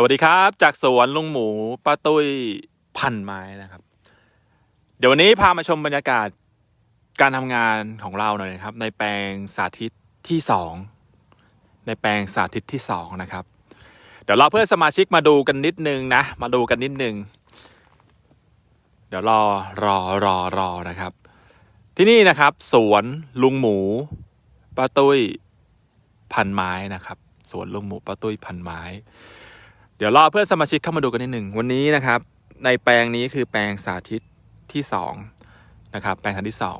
สวัสดีครับ จากสวนลุงหมูป้าตุ้ยพันไม้นะครับ เดี๋ยววันนี้พามาชมบรรยากาศการทำงานของเราหน่อยนะครับ ในแปลงสาธิตที่สองในแปลงสาธิตที่สองนะครับ เดี๋ยวเราเพื่อนสมาชิกมาดูกันนิดนึงนะ มาดูกันนิดนึง เดี๋ยวรอรอรอรอนะครับ ที่นี่นะครับ สวนลุงหมูป้าตุ้ยพันไม้นะครับ สวนลุงหมูป้าตุ้ยพันไม้ เดี๋ยวรอเพื่อนสมาชิกเข้ามาดูกันนิดหนึ่งวันนี้นะครับ ในแปลงนี้คือแปลงสาธิตที่สองนะครับ แปลงสาธิตที่สอง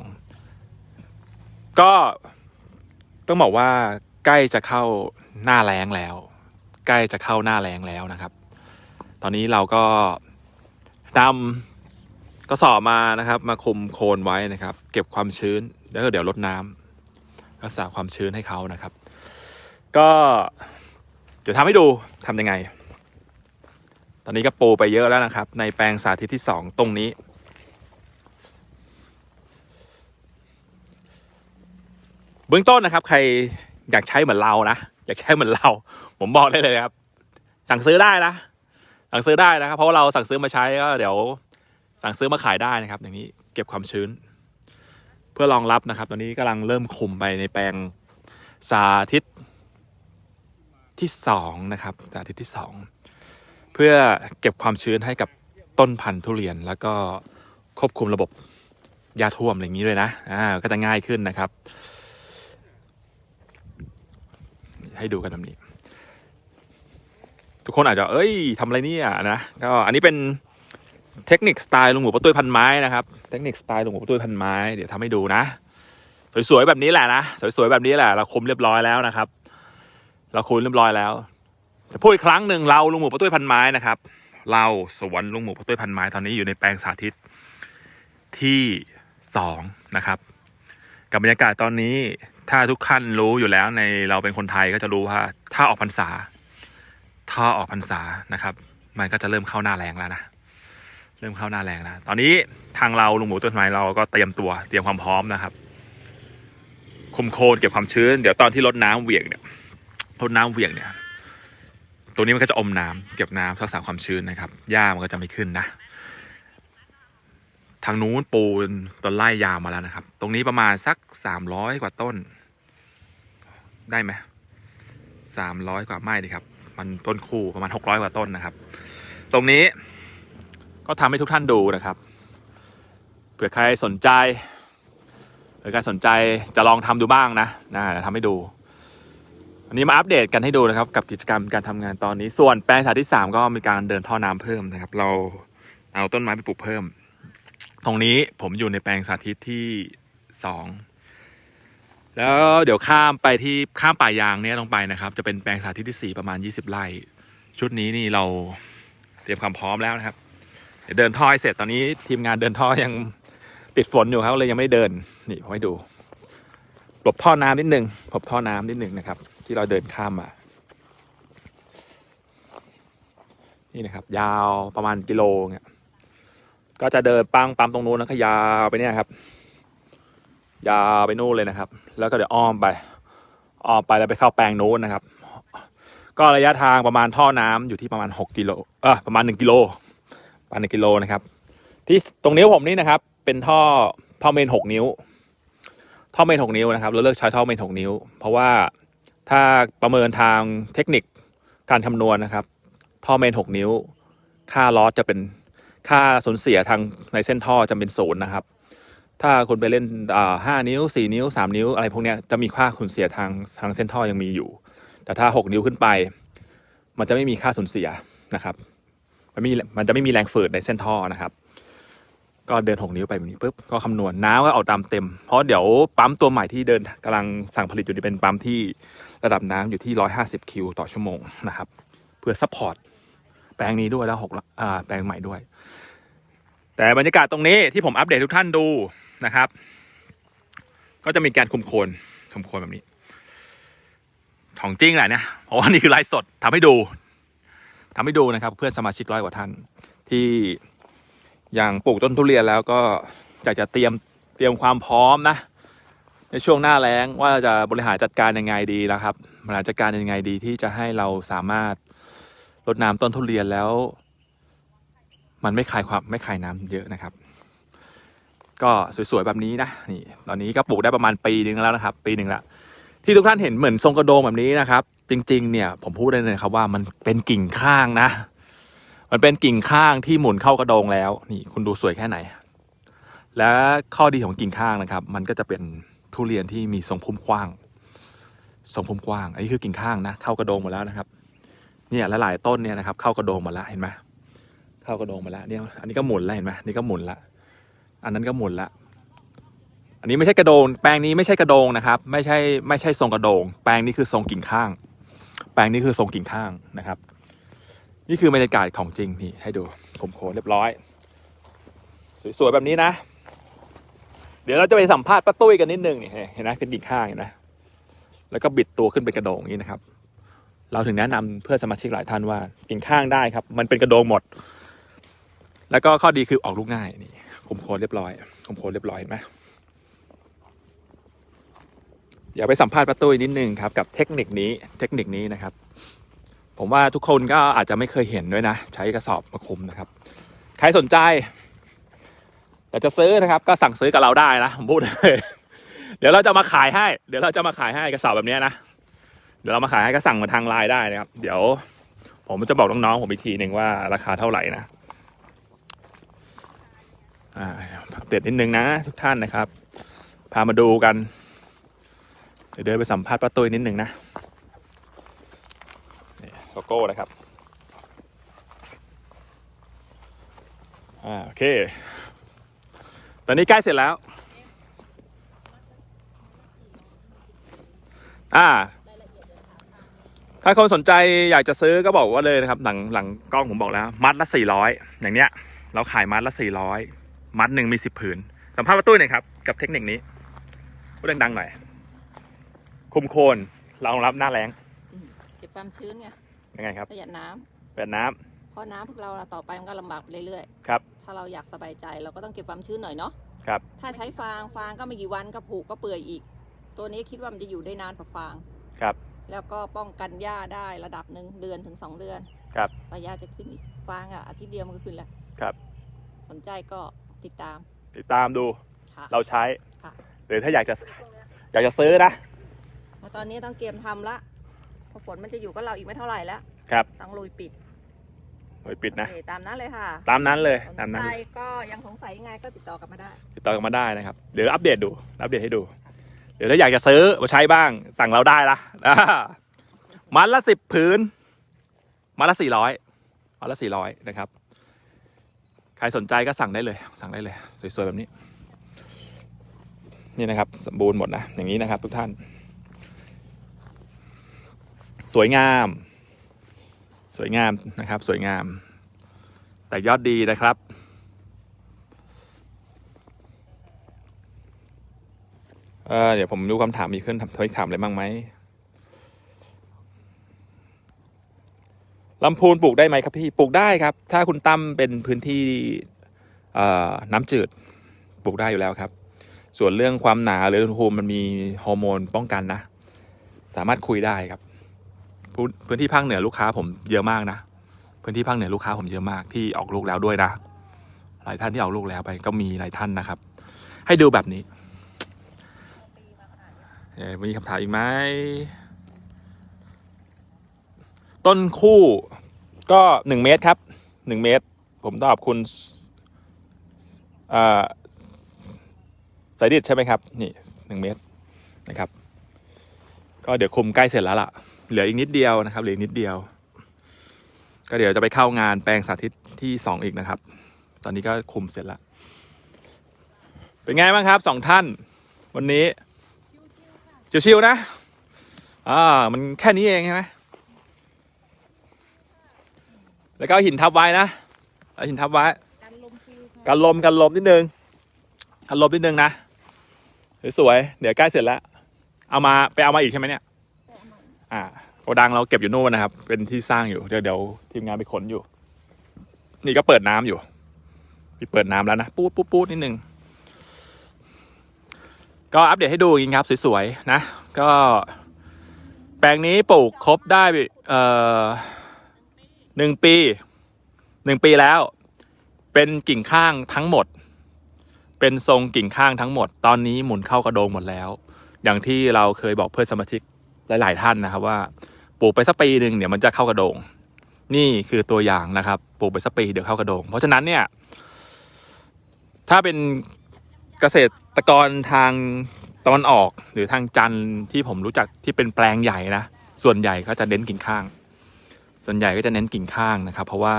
ก็ต้องบอกว่าใกล้จะเข้าหน้าแล้งแล้ว ใกล้จะเข้าหน้าแล้งแล้วนะครับ ตอนนี้เราก็นำกระสอบมานะครับ มาคุมโคนไว้นะครับ เก็บความชื้นแล้วก็เดี๋ยวลดน้ำรักษาความชื้นให้เขานะครับ ก็เดี๋ยวทำให้ดูทำยังไง อนนี้ก็ปูไปเยอะแล้วนะครับ ในแปลงสาธิตที่สองตรงนี้ เบื้องต้นนะครับ ใครอยากใช้เหมือนเรานะอยากใช้เหมือนเรา ผมบอกได้เลยนะครับ สั่งซื้อได้นะสั่งซื้อได้นะครับ เพราะว่าเราสั่งซื้อมาใช้ก็เดี๋ยว สั่งซื้อมาขายได้นะครับ อย่างนี้เก็บความชื้น เพื่อรองรับนะครับ ตอนนี้กำลังเริ่มคุมไปในแปลงสาธิตที่สองนะครับ สาธิตที่สอง พื่อเก็บความชื้นให้กับต้นพันธุ์ทุเรียน แล้วก็ควบคุมระบบยาท่วมอะไรอย่างนี้ด้วยนะอ่าก็จะง่ายขึ้นนะครับ ให้ดูกันแบบนี้ ทุกคนอาจจะเอ้ยทำอะไรเนี่ยนะก็อันนี้เป็นเทคนิคสไตล์ลุงหมูประตุ้ยพันไม้นะครับ เทคนิคสไตล์ลุงหมูประตุ้ยพันไม้เดี๋ยวทำให้ดูนะ สวยๆแบบนี้แหละนะสวยๆแบบนี้แหละเราคุมเรียบร้อยแล้วนะครับ เราคุยเรียบร้อยแล้ว จะพูดอีกครั้งหนึ่งเราลุงหมูป้าตุ้ยพันไม้นะครับ เราสวนลุงหมูป้าตุ้ยพันไม้ตอนนี้อยู่ในแปลงสาธิตที่สองนะครับ กับบรรยากาศตอนนี้ถ้าทุกท่านรู้อยู่แล้วในเราเป็นคนไทยก็จะรู้ว่าถ้าออกพรรษา ถ้าออกพรรษานะครับ มันก็จะเริ่มเข้าหน้าแรงแล้วนะเริ่มเข้าหน้าแรงแล้วตอนนี้ทางเราลุงหมูต้นไม้เราก็เตรียมตัวเตรียมความพร้อมนะครับ คุมโคนเก็บความชื้น เดี๋ยวตอนที่รดน้ำเหวี่ยงเนี่ยรดน้ำเหวี่ยงเนี่ย ตัวนี้มันก็จะอมน้ำเก็บน้ำรักษาความชื้นนะครับหญ้ามันก็จะไม่ขึ้นนะ ทางนู้นปูนต้นไล่ยาวมาแล้วนะครับ ตรงนี้ประมาณสักสามร้อยกว่าต้น ได้ไหมสามร้อยกว่าไม่ดีครับ มันต้นคู่ประมาณหกร้อยกว่าต้นนะครับ ตรงนี้ก็ทำให้ทุกท่านดูนะครับ เผื่อใครสนใจเผื่อใครสนใจจะลองทำดูบ้างนะนะเดี๋ยวทำให้ดู อันนี้มาอัปเดตกันให้ดูนะครับกับกิจกรรมการทำงานตอนนี้ ส่วนแปลงสาธิตสามก็มีการเดินท่อน้ำเพิ่มนะครับ เราเอาต้นไม้ไปปลูกเพิ่ม ตรงนี้ผมอยู่ในแปลงสาธิตที่สองแล้วเดี๋ยวข้ามไปที่ข้ามป่ายางเนี่ยลงไปนะครับ จะเป็นแปลงสาธิตที่สี่ประมาณยี่สิบไร่ ชุดนี้นี่เราเตรียมความพร้อมแล้วนะครับ เดี๋ยวเดินท่อให้เสร็จตอนนี้ทีมงานเดินท่อยังติดฝนอยู่ครับเลยยังไม่ได้เดินนี่ผมให้ดูหลบท่อน้ำนิดนึงหลบท่อน้ำนิดนึงนะครับ ที่เราเดินข้ามมา นี่นะครับ ยาวประมาณกิโลเนี่ยก็จะเดินปังปั๊มตรงนู้นแล้วก็ยาวไปเนี่ยครับ ยาวไปนู่นเลยนะครับ แล้วก็เดี๋ยวอ้อมไป อ้อมไปแล้วไปเข้าแปลงนู้นนะครับ ก็ระยะทางประมาณท่อน้ำอยู่ที่ประมาณหกกิโลเออประมาณหนึ่งกิโลประมาณหนึ่งกิโลนะครับ ที่ตรงนิ้วผมนี่นะครับ เป็นท่อท่อเมนหกนิ้ว ท่อเมนหกนิ้วนะครับเราเลือกใช้ท่อเมนหกนิ้ว เพราะว่า ถ้าประเมินทางเทคนิคการคำนวณนะครับ ท่อเมนหกนิ้ว ค่าลอสจะเป็นค่าสูญเสียทางในเส้นท่อจะเป็นศูนย์นะครับ ถ้าคุณไปเล่นห้านิ้วสี่นิ้วสามนิ้ว อะไรพวกนี้จะมีค่าสูญเสียทางทางเส้นท่อยังมีอยู่ แต่ถ้าหกนิ้วขึ้นไป มันจะไม่มีค่าสูญเสียนะครับ มันมีมันจะไม่มีแรงฝืดในเส้นท่อนะครับ ก็เดินหกนิ้วไปแบบนี้ปุ๊บก็คำนวณน้ำก็เอาตามเต็ม เพราะเดี๋ยวปั๊มตัวใหม่ที่เดินกำลังสั่งผลิตอยู่นี่เป็นปั๊มที่ ระดับน้ำอยู่ที่ร้อยห้าสิบคิวต่อชั่วโมงนะครับ เพื่อซัพพอร์ตแปลงนี้ด้วยแล้วหกแปลงใหม่ด้วย แต่บรรยากาศตรงนี้ที่ผมอัปเดตทุกท่านดูนะครับ ก็จะมีการคุมโคนคุมโคนแบบนี้ของจริงแหละนี่ยเพราะว่านี่คือไลฟ์สดทำให้ดูทำให้ดูนะครับ เพื่อนสมาชิกร้อยกว่าท่าน ที่อย่างปลูกต้นทุเรียนแล้วก็อยากจะเตรียมเตรียมความพร้อมนะ ในช่วงหน้าแล้งว่าจะบริหารจัดการยังไงดีนะครับบริหารจัดการยังไงดีที่จะให้เราสามารถรดน้ำต้นทุเรียนแล้ว มันไม่คายความไม่คายน้ำเยอะนะครับ ก็สวยๆแบบนี้นะนี่ ตอนนี้ก็ปลูกได้ประมาณปีหนึ่งแล้วนะครับ ปีหนึ่งละที่ทุกท่านเห็นเหมือนทรงกระโดงแบบนี้นะครับ จริง ๆ เนี่ย ผมพูดได้เลยครับว่ามันเป็นกิ่งข้างนะ มันเป็นกิ่งข้างที่หมุนเข้ากระโดงแล้ว นี่คุณดูสวยแค่ไหน และข้อดีของกิ่งข้างนะครับ มันก็จะเป็น ทุเรียนที่มีทรงพุ่มกว้างทรงพุ่มกว้าง อันนี้คือกิ่งข้างนะ เข้ากระโดงหมดแล้วนะครับ เนี่ยและหลายต้นเนี่ยนะครับ เข้ากระโดงหมดแล้วเห็นไหมเข้ากระโดงหมดแล้วเนี่ยอันนี้ก็หมุนแล้วเห็นไหมนี่ก็หมุนละอันนั้นก็หมุนละอันนี้ไม่ใช่กระโดง แปลงนี้ไม่ใช่กระโดงนะครับ ไม่ใช่ไม่ใช่ทรงกระโดง แปลงนี้คือทรงกิ่งข้าง แปลงนี้คือทรงกิ่งข้างนะครับ นี่คือบรรยากาศของจริงนี่ให้ดูคมโคนเรียบร้อย สวยๆแบบนี้นะ ดี๋ยวเราจะไปสัมภาษณ์ป้าตุ้ยกันนิดนึงนี่เห็นไหมเป็นกิ่งข้างเห็นไหมแล้วก็บิดตัวขึ้นเป็นกระโดงนี้นะครับ เราถึงแนะนำเพื่อสมาชิกหลายท่านว่ากิ่งข้างได้ครับ มันเป็นกระโดงหมด แล้วก็ข้อดีคือออกลูกง่ายนี่คมโคนเรียบร้อยคมโคนเรียบร้อยเห็นไหมเดี๋ยวไปสัมภาษณ์ป้าตุ้ยนิดนึงครับกับเทคนิคนี้เทคนิคนี้นะครับ ผมว่าทุกคนก็อาจจะไม่เคยเห็นด้วยนะ ใช้กระสอบมาคุมนะครับ ใครสนใจ อยากจะซื้อนะครับ ก็สั่งซื้อกับเราได้นะผมพูดเลยเดี๋ยวเราจะมาขายให้ เดี๋ยวเราจะมาขายให้กระสอบแบบนี้นะ เดี๋ยวเรามาขายให้ก็สั่งมาทางไลน์ได้นะครับ เดี๋ยว ผมจะบอกน้องๆผมอีกทีหนึ่งว่าราคาเท่าไหร่นะอัปเดตนิดนึงนะทุกท่านนะครับ พามาดูกัน เดี๋ยวเดินไปสัมภาษณ์ป้าตุ้ยนิดนึงนะนี่โลโก้นะครับ อ่าโอเค ตอนนี้ใกล้เสร็จแล้ว อ่า ถ้าคนสนใจอยากจะซื้อก็บอกว่าเลยนะครับ หลังหลังกล้องผมบอกแล้ว มัดละสี่ร้อยอย่างเนี้ย เราขายมัดละสี่ร้อยมัดหนึ่งมีสิบผืน สัมภาษณ์ประตุ้ยหน่อยครับ กับเทคนิคนี้พูดดังๆหน่อยคุมโคนรองรับหน้าแรงเก็บความชื้นไงยังไงครับประหยัดน้ำเปิดน้ำเพ ราะน้ำพวกเราอะต่อไปมันก็ลำบากไปเรื่อยครับๆถ้าเราอยากสบายใจเราก็ต้องเก็บความชื้นหน่อยเนาะ ครับ ถ้าใช้ฟางฟางก็ไม่กี่วันก็ผุก็เปื่อยอีก ตัวนี้คิดว่ามันจะอยู่ได้นานกว่าฟาง ครับ แล้วก็ป้องกันหญ้าได้ระดับหนึ่งเดือนถึงสองเดือน ครับปหญ้าจะขึ้นอีก ฟางอะอาทิตย์เดียวมันก็ขึ้นแล้ว ครับ สนใจก็ติดตาม ติดตามดู ค่ะ เราใช้ ค่ะ หรือถ้าอยากจะ อยากจะซื้อนะแล้วตอนนี้ต้องเตรียมทำละเพราะฝนมันจะอยู่กับเราอีกไม่เท่าไหร่แล้ว ครับ ต้องลุยปิด โดยปิดนะโอเคตามนั้นเลยค่ะ ตามนั้นเลยสนตามนั้นใจเลยก็ยังสงสัยยังไงก็ติดต่อกลับมาได้ ติดต่อกันมาได้นะครับ เดี๋ยวอัปเดตดู อัปเดตให้ดู เดี๋ยวถ้าอยากจะซื้อมาใช้บ้าง สั่งเราได้ละอ่ามัดละสิบผืน มัดละสี่ร้อยมัดละสี่ร้อยนะครับ ใครสนใจก็สั่งได้เลย สั่งได้เลย สวยๆแบบนี้ นี่นะครับ สมบูรณ์หมดนะ อย่างนี้นะครับ ทุกท่าน สวยงาม สวยงามนะครับ สวยงาม แต่ยอดดีนะครับ เเดี๋ยวผมดูคำถามมีขึ้นทำทวิถามอะไรบ้างไหมลำพูนปลูกได้ไหมครับพี่ปลูกได้ครับ ถ้าคุณตั้มเป็นพื้นที่น้ำจืดปลูกได้อยู่แล้วครับ ส่วนเรื่องความหนาหรืออุณหภูมิมันมีฮอร์โมนป้องกันนะ สามารถคุยได้ครับ พื้นที่ภาคเหนือลูกค้าผมเยอะมากนะ พื้นที่ภาคเหนือลูกค้าผมเยอะมากที่ออกลูกแล้วด้วยนะ หลายท่านที่ออกลูกแล้วไปก็มีหลายท่านนะครับ ให้ดูแบบนี้มีคำถามอีกไหมต้นคู่ก็หนึ่งเมตรครับหนึ่งเมตร ผมตอบคุณสายดิดใช่ไหมครับ นี่หนึ่งเมตรนะครับ ก็เดี๋ยวคุมใกล้เสร็จแล้วล่ะ เหลืออีกนิดเดียวนะครับ เหลืออีกนิดเดียว ก็เดี๋ยวจะไปเข้างานแปลงสาธิตที่สองอีกนะครับ ตอนนี้ก็คุมเสร็จแล้วเป็นไงบ้างครับสองท่าน วันนี้ชิวๆนะอ่ามันแค่นี้เองใช่ไหมแล้วก็เอาหินทับไว้นะเอาหินทับไว้กันลมฟิวกันลมกันลมนิดนึงกันลมนิดนึงนะสวยๆเดี๋ยวใกล้เสร็จแล้ว เอามาไปเอามาอีกใช่ไหมเนี่ย อ่าโกดังเราเก็บอยู่นู่นนะครับ เป็นที่สร้างอยู่เดี๋ยวเดี๋ยวทีมงานไปขนอยู่ นี่ก็เปิดน้ำอยู่มีเปิดน้ำแล้วนะปูดปูดปูดนิดนึงก็อัปเดตให้ดูจริงครับสวยๆนะ ก็ แปลงนี้ปลูกครบได้เอ่อหนึ่งปีหนึ่งปีแล้ว เป็นกิ่งข้างทั้งหมด เป็นทรงกิ่งข้างทั้งหมด ตอนนี้หมุนเข้ากระโดงหมดแล้ว อย่างที่เราเคยบอกเพื่อนสมาชิก หลาย ๆ ท่านนะครับว่าปลูกไปสักปีหนึ่งเดี๋ยวมันจะเข้ากระโดง นี่คือตัวอย่างนะครับปลูกไปสักปีเดี๋ยวเข้ากระโดง เพราะฉะนั้นเนี่ย ถ้าเป็นเกษตรกรทางตะวันออกหรือทางจันทร์ที่ผมรู้จักที่เป็นแปลงใหญ่นะส่วนใหญ่ก็จะเน้นกิ่งข้าง ส่วนใหญ่ก็จะเน้นกิ่งข้างนะครับ เพราะว่า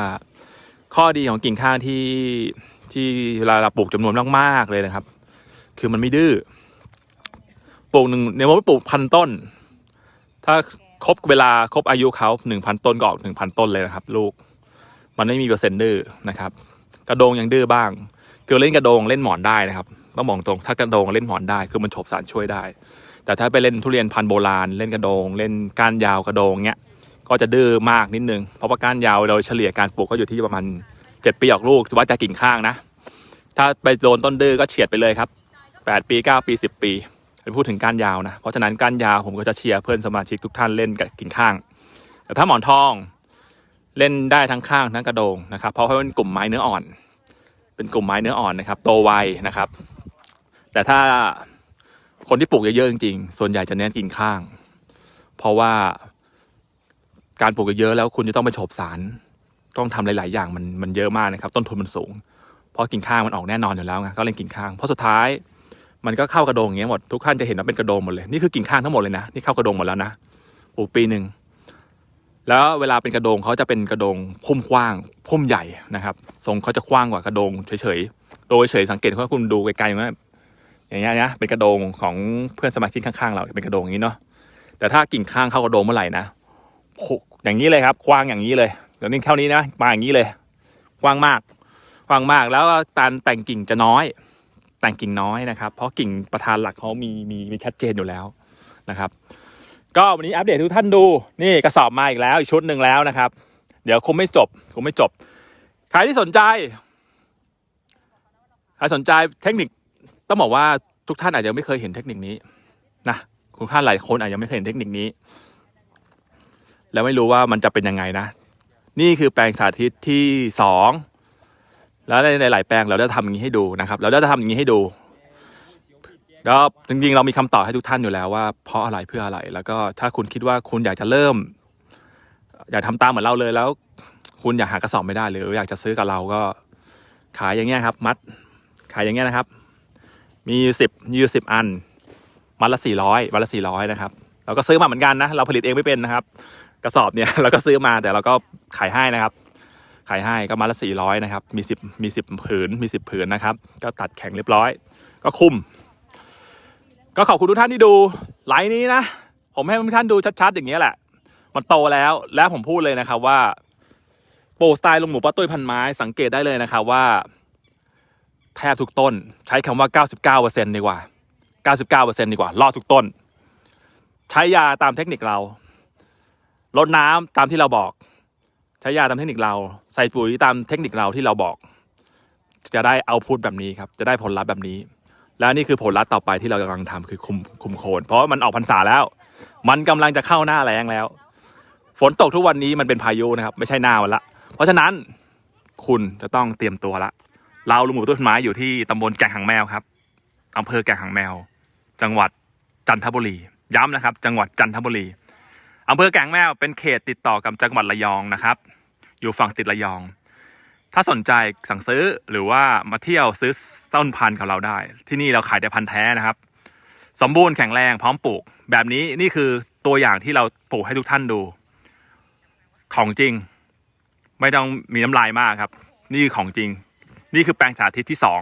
ข้อดีของกิ่งข้างที่ที่เวลาเราปลูกจำนวนมากๆเลยนะครับ คือมันไม่ดื้อปลูกหนึ่งในวันปลูกพันต้น ถ้าครบเวลาครบอายุเขาหนึ่งพันต้นก็ออกหนึ่งพันต้นเลยนะครับ ลูก มันไม่มีเปอร์เซ็นต์ดื้อนะครับ กระโดงยังดื้อบ้างคือเล่นกระโดงเล่นหมอนได้นะครับ ต้องบอกตรงถ้ากระโดงเล่นหมอนได้คือมันฉบสารช่วยได้ แต่ถ้าไปเล่นทุเรียนพันโบราณ เล่นกระโดง เล่นก้านยาวกระโดงเนี้ยก็จะดื้อมากนิดนึง เพราะว่าก้านยาวโดยเฉลี่ยการปลูกก็อยู่ที่ประมาณเจ็ดปีออกลูกว่าจะกิ่งข้างนะ ถ้าไปโดนต้นดื้อก็เฉียดไปเลยครับแปดปีเก้าปีสิบปี พูดถึงกานยาวนะ เพราะฉะนั้นกานยาวผมก็จะเชียร์เพื่อนสมาชิกทุกท่านเล่นกับกิ่งข้าง แต่ถ้าหมอนทองเล่นได้ทั้งข้างทั้งกระโดงนะครับ เพราะว่าเป็นกลุ่มไม้เนื้ออ่อน เป็นกลุ่มไม้เนื้ออ่อนนะครับ โตไวนะครับ แต่ถ้าคนที่ปลูกเยอะๆจริงๆ ส่วนใหญ่จะเน้นกิ่งข้าง เพราะว่าการปลูกเยอะๆแล้วคุณจะต้องไปโฉบสาร ต้องทำหลาย ๆ อย่างมันมันเยอะมากนะครับ ต้นทุนมันสูง เพราะกิ่งข้างมันออกแน่นอนอยู่แล้วไงก็เล่นกิ่งข้าง เพราะสุดท้าย มันก็เข้ากระโดงอย่างเงี้ยหมดทุกท่านจะเห็นว่าเป็นกระโดงหมดเลยนี่คือกิ่งข้างทั้งหมดเลยนะนี่เข้ากระโดงหมดแล้วนะปลูกปีหนึ่งแล้วเวลาเป็นกระโดงเขาจะเป็นกระโดงพุ่มกว้างพุ่มใหญ่นะครับ ทรงเขาจะกว้างกว่ากระโดงเฉยๆโดยเฉยสังเกตว่าคุณดูไกลๆว่าอย่างเงี้ยนะเป็นกระโดงของเพื่อนสมาชิกข้างๆเราเป็นกระโดงอย่างนี้เนาะแต่ถ้ากิ่งข้างเข้ากระโดงเมื่อไหร่นะอย่างนี้เลยครับกว้างอย่างนี้เลยเดี๋ยวนี้เท่านี้นะมาอย่างนี้เลยกว้างมากกว้างมากแล้วการแต่งกิ่งจะน้อย แต่งกิ่งน้อยนะครับ เพราะกิ่งประธานหลักเขามีมีมีชัดเจนอยู่แล้วนะครับ ก็วันนี้อัปเดตทุกท่านดูนี่กระสอบมาอีกแล้วอีกชุดหนึ่งแล้วนะครับ เดี๋ยวคงไม่จบคงไม่จบ ใครที่สนใจใครสนใจเทคนิคต้องบอกว่าทุกท่านอาจจะไม่เคยเห็นเทคนิคนี้นะทุกท่านหลายคนอาจจะไม่เคยเห็นเทคนิคนี้ แล้วไม่รู้ว่ามันจะเป็นยังไงนะ นี่คือแปลงสาธิตที่สอง แล้วในหลาย ๆ แปลงเราจะทำอย่างนี้ให้ดูนะครับ เราจะทำอย่างนี้ให้ดูก็จริง ๆ เรามีคำตอบให้ทุกท่านอยู่แล้วว่า เพราะอะไรเพื่ออะไร แล้วก็ถ้าคุณคิดว่าคุณอยากจะเริ่ม อยากทำตามเหมือนเราเลยแล้ว คุณอยากหากระสอบไม่ได้หรืออยากจะซื้อกับเราก็ขายอย่างเงี้ยครับ มัด ขายอย่างเงี้ยนะครับ มีสิบมีสิบอัน มัดละสี่ร้อยมัดละสี่ร้อยนะครับเราก็ซื้อมาเหมือนกันนะ เราผลิตเองไม่เป็นนะครับ กระสอบเนี่ยเราก็ซื้อมาแต่เราก็ขายให้นะครับ ขายให้ก็มาละสี่ร้อยนะครับ มีสิบมีสิบผืนมีสิบผืนนะครับ ก็ตัดแข็งเรียบร้อย ก็คุมก็ขอบคุณทุกท่านที่ดูไลฟ์นี้นะ ผมให้ทุกท่านดูชัดๆ อย่างเงี้แหละ มันโตแล้วและผมพูดเลยนะครับว่าโปรสไตล์ลงหมูป้าตุ้ยพันไม้สังเกตได้เลยนะครับว่า แทบทุกต้นใช้คำว่า 99%ดีกว่า 99%ดีกว่า รอดทุกต้น ใช้ยาตามเทคนิคเราลดน้ำตามที่เราบอก ใช้ยาตามเทคนิคเรา ใส่ปุ๋ยตามเทคนิคเราที่เราบอก จะได้เอาพุทแบบนี้ครับ จะได้ผลลัพธ์แบบนี้ แล้วนี่คือผลลัพธ์ต่อไปที่เรากำลังทำคือคุมคุมโคน เพราะมันออกพรรษาแล้ว มันกำลังจะเข้าหน้าแรงแล้ว ฝนตกทุกวันนี้มันเป็นพายุนะครับ ไม่ใช่หน้ามันละ เพราะฉะนั้นคุณจะต้องเตรียมตัวละ เราลุงหมูต้นไม้อยู่ที่ตำบลแก่งหางแมวครับอำเภอแก่งหางแมว จังหวัดจันทบุรี ย้ำนะครับ จังหวัดจันทบุรี อำเภอแก่งแมวเป็นเขตติดต่อกับจังหวัดระยองนะครับ อยู่ฝั่งติดระยอง ถ้าสนใจสั่งซื้อหรือว่ามาเที่ยวซื้อต้นพันธุ์กับเราได้ ที่นี่เราขายแต่พันธุ์แท้นะครับ สมบูรณ์แข็งแรงพร้อมปลูก แบบนี้นี่คือตัวอย่างที่เราปลูกให้ทุกท่านดู ของจริง ไม่ต้องมีน้ำลายมากครับ นี่คือของจริง นี่คือแปลงสาธิตที่สอง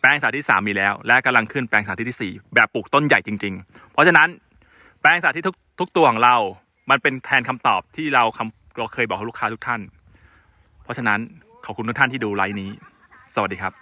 แปลงสาธิตที่สามมีแล้ว และกำลังขึ้นแปลงสาธิตที่สี่แบบปลูกต้นใหญ่จริง ๆ เพราะฉะนั้นแปลงสาธิตทุกทุกตัวของเรา มันเป็นแทนคำตอบที่เราคำเราเคยบอกลูกค้าทุกท่าน เพราะฉะนั้นขอบคุณทุกท่านที่ดูไลน์นี้ สวัสดีครับ